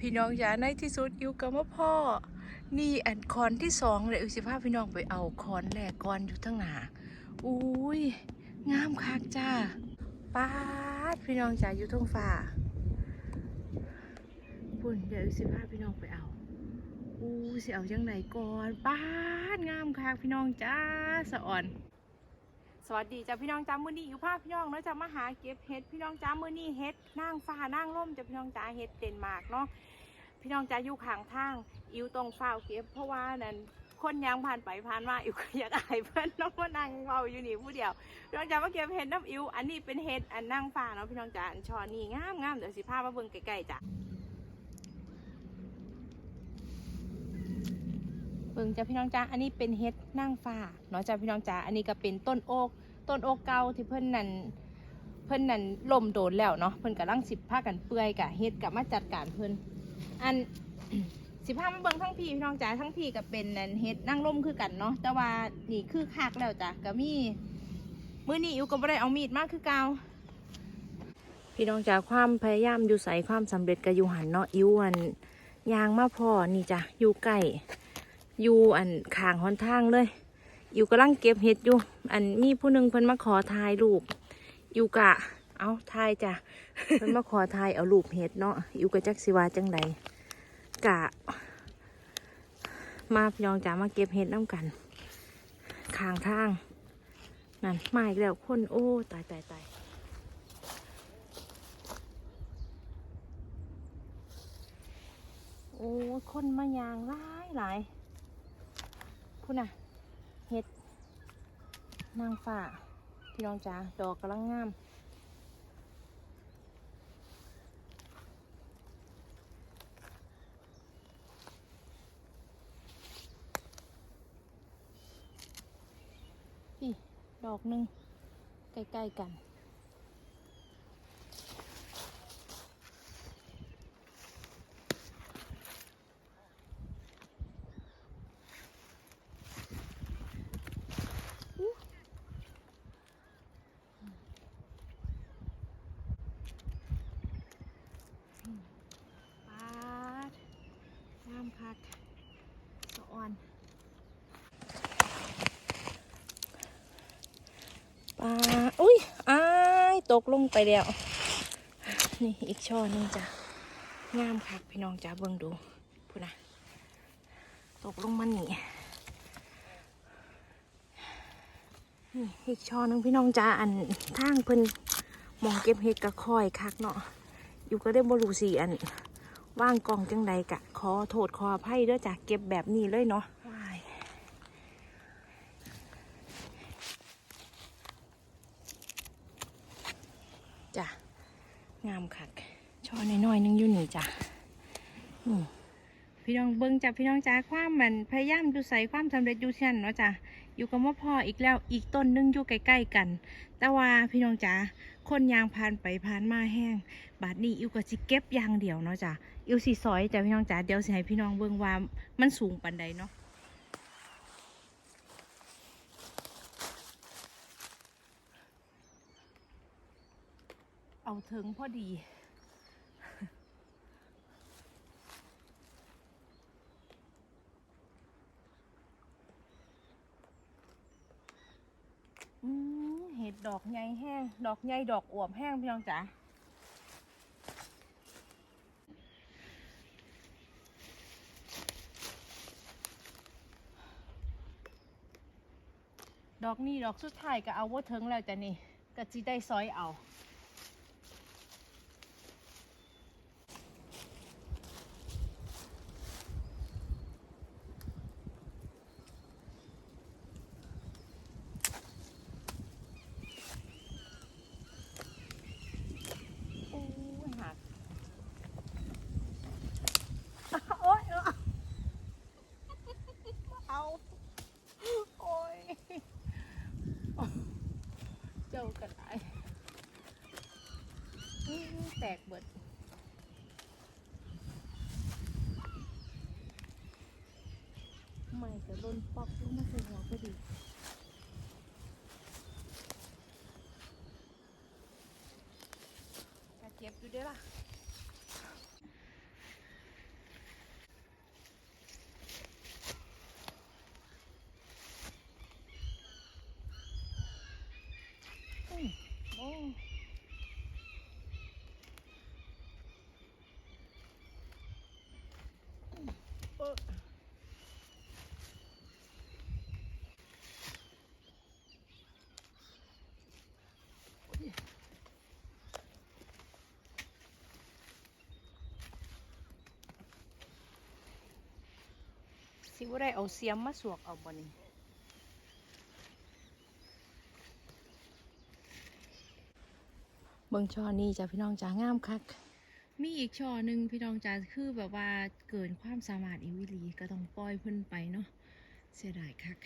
พี่น้องอย่าในที่สุดอยู่กับมาพ่อ นี่อันคอนที่สองเลยอุสิภาพพี่น้องไปเอาคอนแรกก่อนอยู่ทั้งหนาอุ้ยงามคักจ้าป้าดพี่น้องจ๋าอยู่ท้องฟ้าพุ่นเดี๋ยวอุสิภาพพี่น้องไปเอาอู้สิเอาจังไหนก่อนป้าดงามคักพี่น้องจ้าสะอ่อน สวัสดีจ้าพี่น้องจ้ามือนี้อยู่ภาพพี่น้องเนาะจะมาหาเก็บเห็ดพี่น้องจ้ามือนี้เห็ดนางฟ้านางร่มจ้าพี่น้องจ้าเห็ดเด่นมากเนาะพี่น้องจ้าอยู่ข้างทางอิวตรงฝ้าเก็บ เพราะว่านั่นคนยางผ่านไปผ่านมาอิวก็อยากอายเพื่อนน้องมานั่งเฝ้าอยู่นี่ผู้เดียวพี่น้องจ้ามาเก็บเห็ดน้ำอิวอันนี้เป็นเห็ดอันนางฟ้าเนาะพี่น้องจ้าอันชอนี่งามงามเดี๋ยวสิพามาเบิ่งใกล้ๆจ้ะเบิ่งจ้าพี่น้องจ้าอันนี้เป็นเห็ดนางฟ้าเนาะจ้าพี่น้องจ้าอันนี้ก็เป็นต้นโอ๊ก ต้นโอกเก่าที่เพิ่นนั่นเพิ่นนั่นลมโดนแล้วเนาะเพิ่นกำลังสิบผ้ากันเปื่อยกะเฮ็ดกับมาจัดการเพิ่นอันสิผ้ามาเบิ่งทั้งพี่พี่น้องจ๋าทั้งพี่ก็เป็นนั่นเฮ็ดนั่งร่มคือกันเนาะแต่ว่านี่คือคักแล้วจ้ะก็มีมื้อนี้อิวก็บ่ได้เอามีดมากคือเกาพี่น้องจ๋าความพยายามอยู่ใส่ความสำเร็จก็อยู่หันเนาะอิวอันยางมาพอนี่จ้ะอยู่ใกล้อยู่อันข้างหนทางเลย อิวกำลังเก็บเห็ดอยู่ อันมีผู้หนึ่งเพิ่นมาขอถ่ายรูปอยู่กะ เอาทายจ้ะ เพิ่นมาขอทายเอารูปเห็ดเนาะอยู่กะจักสิวาจังใดกะ มาพี่น้องจ๋ามาเก็บเห็ดน้ำกันข้างทางนั่นมาอีกแล้วคนโอ้ตายตายตายโอ้คนมายางหลายหลายพูดน่ะ นางฟ้าพี่น้องจ๋าดอกกำลังงามพี่ดอกหนึ่งใกล้ๆกัน คักสะอ่อนปลาอุ้ยอ้ายตกลงไปแล้ว นี่อีกช่อหนึงจ้ะงามคักพี่น้องจ้าเบิ่งดูพูดนะตกลงมานี่นี่อีกช่อนึงพี่น้องจ้าอันทางเพิ่นมองเก็บเห็ดกระคอยคักเนาะอยู่ก็ได้บรูสีอันว่างกล่องจังใดกะ ขอโทษขออภัยเด้อจ้ะเก็บแบบนี้เลยเนาะว้ายจ้ะ งามคักช่อน้อยๆนึงอยู่นี่จ้ะอืมพี่น้องเบิ้งจ้ะพี่น้องจ้าความมันพยายามดูใส่ความสำเร็จอยู่เช่นเนาะจ้ะอยู่กับว่าพออีกแล้วอีกต้นหนึงอยู่ใกล้ๆกัน แต่ว่าพี่น้องจ๋าคนยางผ่านไปผ่านมาแห้ง บาดนี้อิวก็สิเก็บยางเดียวเนาะจ้ะอิวสิซอยจ้ะพี่น้องจ๋าเดี๋ยวสิให้พี่น้องเบิ่งว่ามันสูงปานใดเนาะเอาถึงพอดี อืมเห็ ดอกใหญ่แห้ง ดอกใหญ่ดอกอวบแห้งพี่น้องจ๋าดอกนี้ดอกสุดท้ายก็เอาว่าถึงแล้วจ้ะนี่ก็จีได้ซอยเอา โอ้ยหัก โอ๊ยเอา โอ้ย เจ้ากระไดอื้อแตกเบิด ไม่จะโดนปอกลงมาใส่หัวพอดีจะเจ็บอยู่เด้อล่ะ สิว่าได้เอาเสียมมาสวกเอาบ่นี่เบิ่งช่อนี้จ้ะพี่น้องจ้างามคัก มีอีกช่อหนึ่งพี่น้องจ้าคือแบบว่าเกินความสามารถอีวิลีก็ต้องปล่อยเพิ่นไปเนาะเสียดายคัก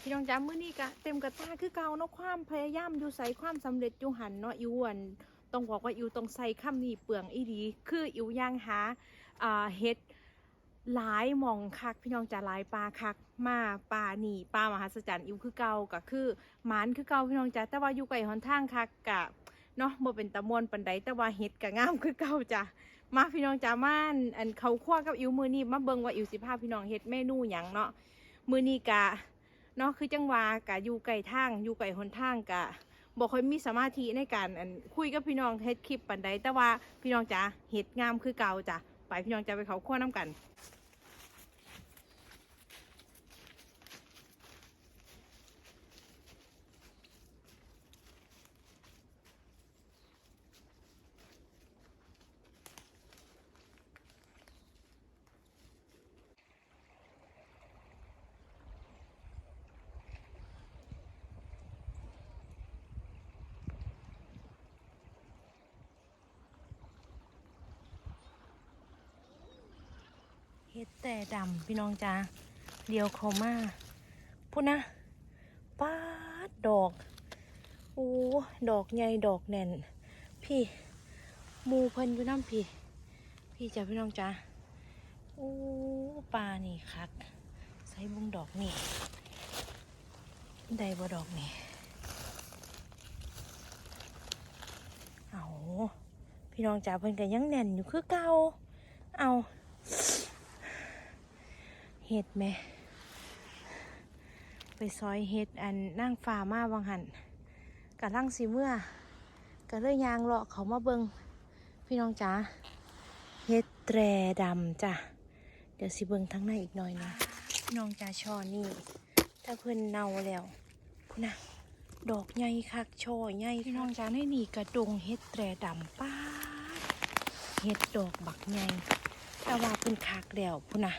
พี่น้องจ้ามื้อนี้กะเต็มกระตาคือเก่าเนาะความพยายามอยู่ใส่ความสำเร็จอยู่หันเนาะอิวอันต้องบอกว่าอิวต้องใส่คำนี้เปลืองอีดี คืออิวย่างหาอ่าเฮ็ด หลายมองคักพี่น้องจ้าหลายปลาคักมาปลาหนีปลามหัศจรรย์อิวคือเก่าก็คือหมานคือเก่าพี่น้องจ้าแต่ว่าอยู่ไกลหนทางคักกะเนาะบ่เป็นตะมวนปันใดแต่ว่าเฮ็ดก็งามคือเก่าจ้ะมาพี่น้องจ้ามาอันอันเขาคั่วกับอิวมือนี้มาเบิ่งว่าอิวสิพาพี่น้องเฮ็ดเมนูหยังเนาะมือนี้กะเนาะคือจังหวากะอยู่ไกลทางอยู่ไกลหนทางกะบ่ค่อยมีสมาธิในการอันคุยกับพี่น้องเฮ็ดคลิปปันใดแต่ว่าพี่น้องจ้าเฮ็ดงามคือเก่าจ้ะ ไปพี่น้องจะไปเขาคั่วน้กัน ดแต่ดำพี่น้องจ้าเดียวเขามาพูดนะป้าดดอกโอ้ดอกใหญ่ดอกแน่น พี่มูเพิ่นอยู่น้ำพี่ พี่จ้าพี่น้องจ้าโอ้ปลานี่คักใส่บุ้งดอกนี่ได้บ่ดอกนี่เอาพี่น้องจ้าเพิ่นก็ยังแน่นอยู่คือเก่าเอา เห็ดไหม ไปซอยเห็ดอันนั่งฟ้ามาบางหันกะลังสีเมื่อก็เลยยางเลาะเขามาเบิงพี่น้องจ๋าเห็ดแตรดำจ้ะเดี๋ยวสิเบิงทั้งในอีกหน่อยนะพี่น้องจ๋าช่อนี่ถ้าเพิ่นเนาแล้วพุ่นะดอกใหญ่คักช่อใหญ่พี่น้องจ๋าในนี่กระดงเห็ดแตรดำป้าเห็ดดอกบักใหญ่แต่ว่าเพิ่นคักแล้วพุ่นนะ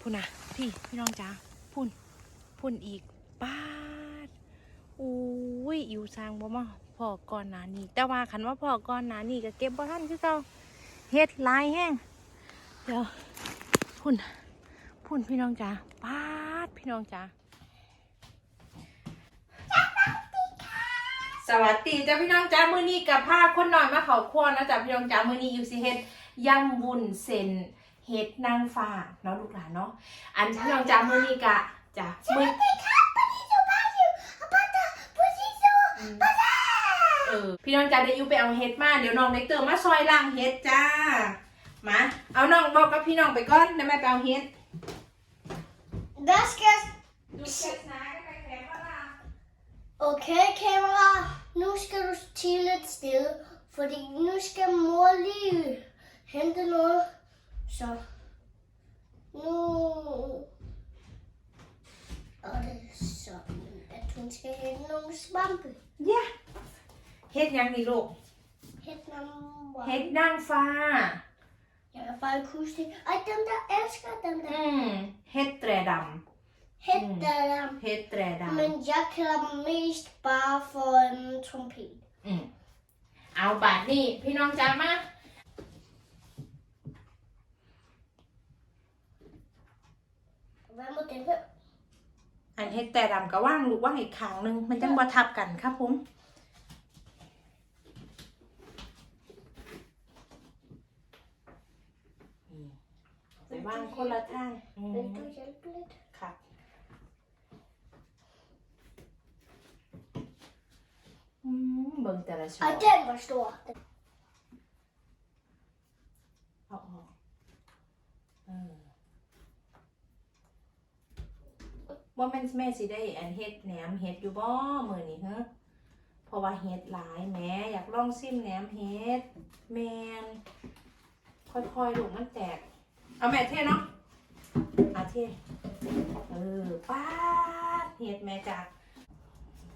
พุ่นนะพี่พี่น้องจ้าพุ่นพุ่นอีกป้าดอุ้ยอิวสร้างบ่มาพอก่อนหนานี่แต่ว่าคันว่าพอก่อนหนานี่ก็เก็บบ่ทันคือเก่าเฮ็ดลายแห้งเดี๋ยวพุ่นพุ่นพี่น้องจ้าป้าดพี่น้องจ้าสวัสดีจ้าพี่น้องจ้ามือนี้กับพาคนหน่อยมาเขาครัวนะจ้าพี่น้องจ้ามือนี้อิวสิเฮ็ดยำวุ้นเส้น เฮ็ดนางฟ้าเนาะลูกหลานเนาะอันที่เราจำมือนี้กะจ้ะมืออืมเออพี่น้องจ้าเดี๋ยวยูไปเอาเฮ็ดมาเดี๋ยวน้องเด็กเติมมาซอยล่างเฮ็ดจ้ามาเอาน้องบอกกับพี่น้องไปก่อนเดี๋ยวแม่ไปเอาเฮ็ด Där ska jag... ดูเช็ดนะไปแขกว่าล่ะ Okej kamera, nu ska du till ett ställe. För nu ska Molly hända något. Så. Nu... Och det är så att hon ska hända någon svamp. เย้เฮ็ดยังนี่ลูก Hända เฮ็ด någon... นางฟ้า Jag är bara kusig. Aj, den där älskar den อื där. มเฮ็ดแตรด Hette den. ำเฮ็ดแตรด Men jag kallar mest bara för en trumpet. ำอืมเอาบาทนี่พี่น้องจ้า มา Vem mot den här? อันเฮ็ดแต่ดำก็ว่างลูกว่างอีกขางหนึงมันจังบ่ทับกันครับผมไปว่างคนละทางอืม Vill du hjälpa lite? ค่ะอืมเบิ่งแต่ละช่อ Ja, den var stor. เอาออกเออ ว่าแม่นแม่สิได้อันเฮ็ดแหนมเฮ็ดอยู่บ่มื้อนี้ฮะเพราะว่าเฮ็ดหลายแหม่อยากลองซิมแหนมเฮ็ดแมนค่อยๆลูกมันแตก เอาแม่เทเนาะเอาเทเออป้าดเฮ็ดแม่จ้ะ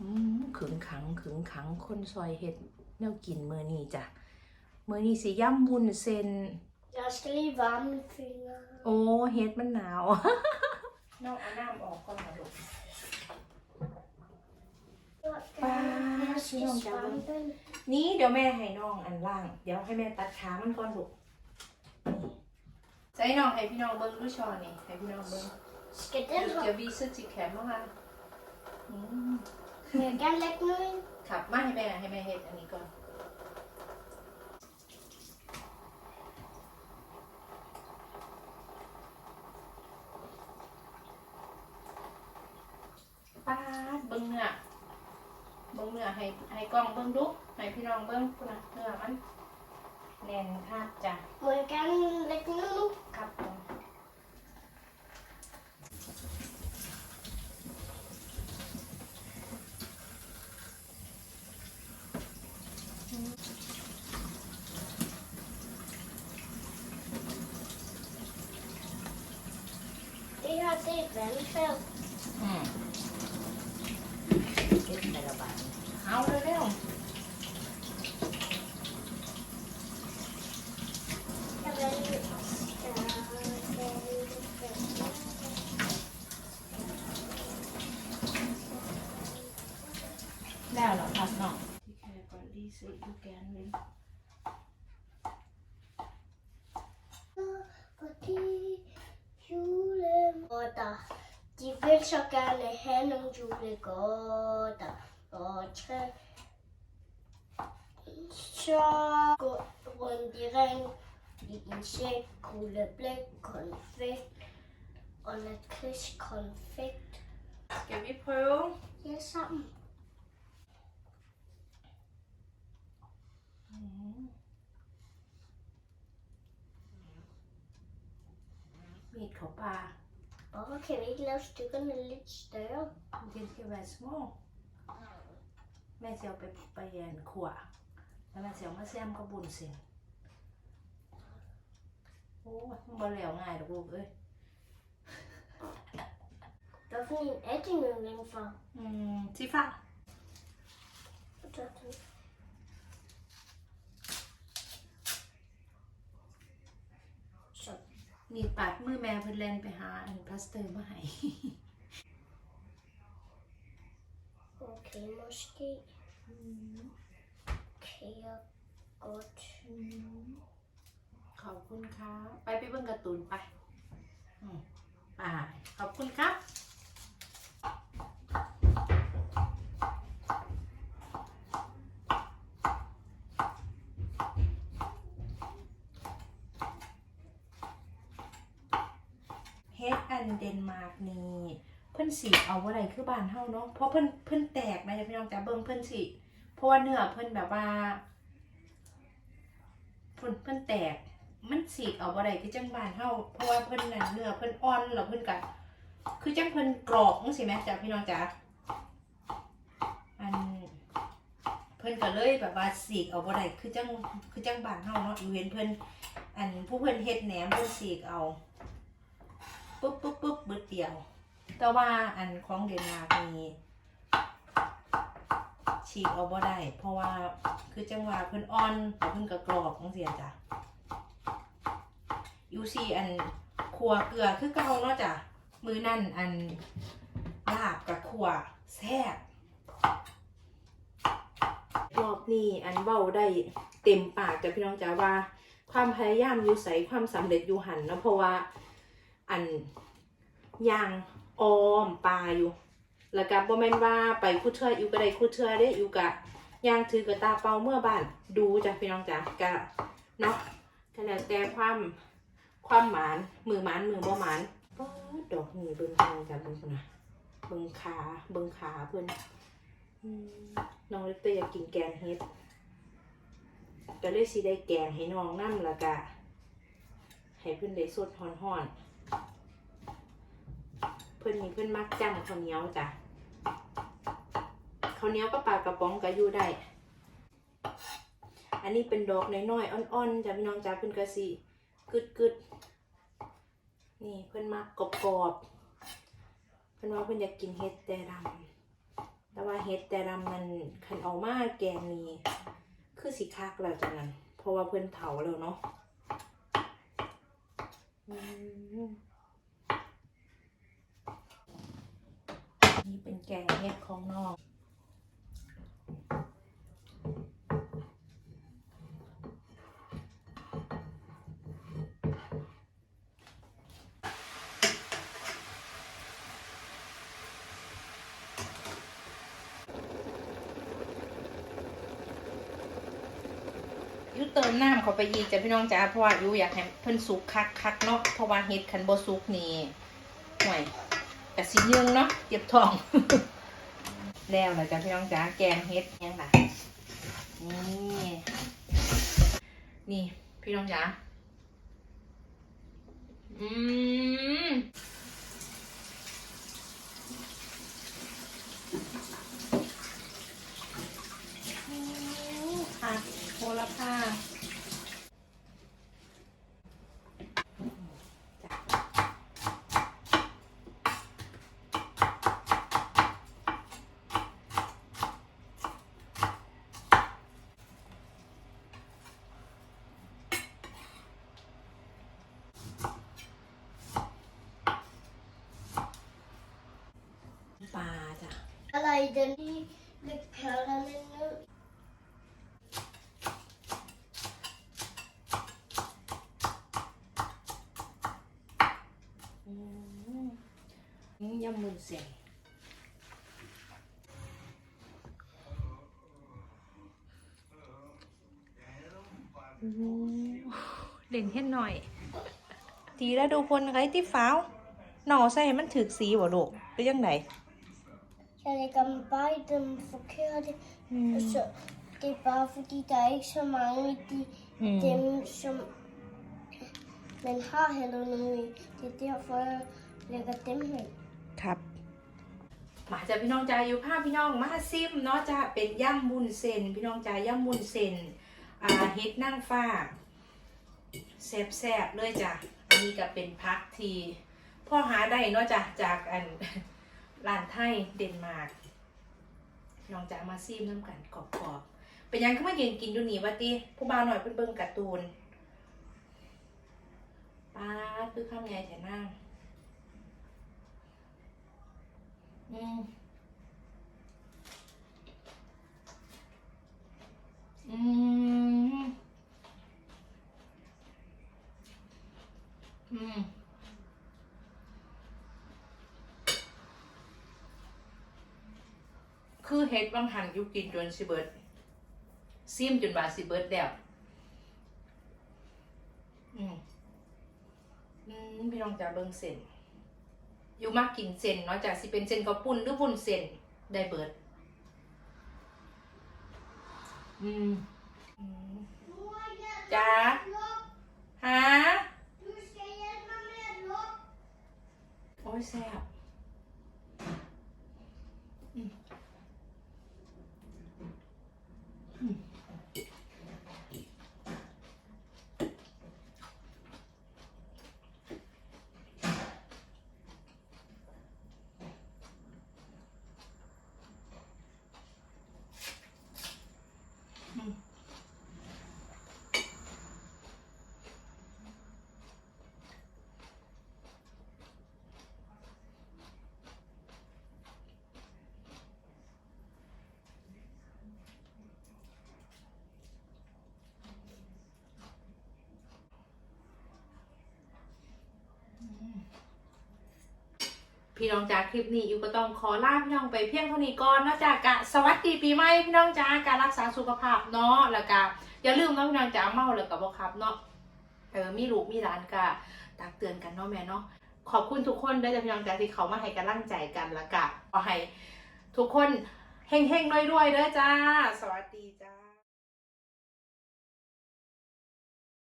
อืมขึงขังขึงขังคนซอยเฮ็ดแนวกินมื้อนี้จ้ะมื้อนี้สิย่ำวุ้นเส้น Jag ska i varmfinger. โอ้เฮ็ดมันห นาวน้องเอาน้ำออกก่อนนะลูก Jag ska Wow, svampen. นี่เดี๋ยวแม่ให้น้องอันล่าง เดี๋ยวให้แม่ตัดขามันก่อนลูกนี่ใส่น้องให้พี่น้องเบิ้งดูชอนี่ให้พี่น้องเบิ้ง Ska เดี๋ยว den ha จะวีซึจิแคมมาอืม höga lägg nu in? ขับมาให้แม่ให้แม่เฮ็ดอันนี้ก่อนป้าดเบิ้งเนื้อเบิ้งเนื้อ ให้ให้กล้องเบิ้งดูให้พี่น้องเบิ้งพุ่นน่ะเนื้อมันแน่นคักจ้ะ Höga lägg nu. ครับผม Det här det är välfärd. อืม เฮ็ดในระบาด เอาเร็ว Jag väljer. ๆแล้วเหรอครับน้องที่แค่ก่อนดีสิดูแกนเลย Julegåta. De vil så gerne have nogle julegåter. Og tre. Så gå rundt i ring. I en sæk, kugle blæk, konfekt og lakrids konfekt. Skal vi prøve? Ja, sammen. มมีดเขาปลา Hvorfor kan vi ikke lave stykkerne lidt større? เย็นที่แวสโมแม่จะเอาไปไปแยนขวแล้วแม่จะเอามาแซมกับบุญเสียโอ้ยมันบ่แล้วง่ายดอกลูกเอ้ย Hvad for en er din yndling for? อืมสิฟ้า Så. มีดปาดมือแม่เพิ่นแล่นไปหาอันพลาสเตอร์มาให้ Okay, måske. Okay, og godt. ขอบคุณครับ ไปไปเบิ่งการ์ตูนไปอืมไปขอบคุณครับ เฮดอันเดนมากนี่เพิ่นสีเอาว่าไรคือบานเฮาเนาะเพราะเพิ่นเพิ่นแตกนะจ๊ะพี่น้องจ๋าเบิ่งเพิ่นสิเพราะว่าเนื้อเพิ่นแบบว่าเพิ่นเพิ่นแตก มันสีเอาว่าไรคือจังบานเฮาเพราะว่าเพิ่นนั่นเนื้อเพิ่นอ่อนแล้วเพิ่นก็คือจังเพิ่นกรอบจังซี่แหมจ้ะพี่น้องจ๋าอันเพิ่นก็เลยแบบว่าสีกเอาบ่ได้คือจังคือจังบานเฮาเนาะอีเวนเพิ่นอันผู้เพิ่นเฮ็ดแหนมเพิ่นสีกเอา ปุ๊บปุ๊บปุ๊บบิดเดียว แต่ว่าอันของเดนมาร์กนี่ฉีกเอาบ่ได้ เพราะว่าคือจังหวะเพิ่นอ่อนแต่เพิ่นก็กรอบจังซี่จ้ะยูซีอันขัวเกลือคือเก่าเนาะจ้ะมือนั่นอันลาบกับขัวแซ่บรอบนี้อันเว้าได้เต็มปากจ้ะพี่น้องจ๋าว่า ความพยายามอยู่ใสความสำเร็จอยู่หันเนาะเพราะว่า อันยางออมปลาอยู่ แล้วก็บ่แม่นว่าไปคู่เทื่ออยู่ก็ได้คู่เทื่อเด้อยู่กะยางถือกระตาเปาเมื่อบ้านดูจ้ะพี่น้องจ้ะกะเนาะก็แล้วแต่ความความหมานมือหมานมือบ่หมานป๊าดอกนี่เบิ่งทางจ้ะเบิ่งนะเบิ่งขาเบิ่งขาเพิ่นอืมน้องเล็กเตอร์อยากกินแกงเฮ็ดก็เลยสิได้แกงให้น้องนำแล้วก็ให้เพิ่นได้สดฮ้อนๆ พื่อนมีเพื่อนมักจ้ำข้าวเหนียวจ้ะข้าวเหนียวก็ปลากระป๋องก็อยู่ได้ อันนี้เป็นดอกน้อยๆอ่อนๆจ้ะพี่น้องจ้ะเพื่อนกระสิกึดกึดๆนี่เพื่อนมักกรอบๆเพื่อนว่าเพื่อนอยากกินเห็ดแต่ดำแต่ว่าเห็ดแต่ดำมันคันเอามาแกงนี้คือสีคักแล้วจ้ะนั่นเพราะว่าเพื่อนเผาแล้วเนาะ อืม นี่เป็นแกงเห็ดของนอกยูเติมน้ำเข้าไปอีกจ้ะพี่น้องจ้าเพราะว่ายูอยากให้เพิ่นสุกคักคักเนาะเพราะว่าเฮ็ดคันบ่สุกนี่ห่วย กะสิยืงเนาะเจ็บทอง แล้วเราจ้ะพี่น้องจ๋าแกงเฮ็ดยังค่ะนี่นี่ พี่น้องจ๋าอืมผักโหระพา ปลาจ้ะ Alla i den lille perlerne nu. อืมยำมุนเส้นเด่นเห็นหน่อย ทีแล้วดูคนไงที่ฟ้าวหน่อใส่ให้มันถึกสีบ่ลูกหรือยังไง Jeg lægger dem bare i den forkerte. Og så, det er bare fordi, der er ikke så mange i de, อืม dem, som man har hældet nu i. Det er derfor, jeg lægger dem her. ครับ มาจากพี่น้องจาอยู่ภาพพี่น้องมาซิมเนาะจะเป็นย่ำมุนเซนพี่น้องจาย่ำมุนเซนอ่าเฮ็ดนั่งฟ้าแซ่บๆเลยจ้ะอันนี้ก็เป็นพักที่พ่อหาได้เนาะจ้ะจากอัน ร้านไทยเดนมาร์กน้องจะมาซิมน้ำกันกรอบๆเป็นยังก็มายืนกินอยู่นี่วะตีผู้บ่าวหน่อยเพิ่นเบิ่งการ์ตูนป้าดคือข้ามยายแต่นั่งอืม อืม อืม คือเฮ็ดบางหันอยุกินจนสิเบิดซิมจนว่าสิเบิดแล้วอืมอืมพี่น้องจะเบิ่งเส้นอยู่มากกินเส้นเนาะจากสิเป็นเส้นข้าวปุ้นหรือปุ้นเส้นได้เบิด อืมอืมจ้าฮะ Du skal hjælpe mig med at lukke. โอ้ยแซ่บ พี่น้องจาคลิปนี้อยู่ก็ต้องขอลาพี่น้องไปเพียงเท่านี้ก่อนนอกจากกะสวัสดีปีใหม่พี่น้องจ้าการรักษาสุขภาพเนาะแล้วก็อย่าลืมเนาะพี่น้องจ้าเมาเลยกับบ่ครับเนาะเออมีลูกมีหลานก็ตักเตือนกันเนาะแม่เนาะขอบคุณทุกคนด้วยจ้ะพี่น้องจ้าที่เขามาให้กำลังใจกันแล้วก็ขอให้ทุกคนเฮงๆรวยๆเด้อจ้า สวัสดีจ้า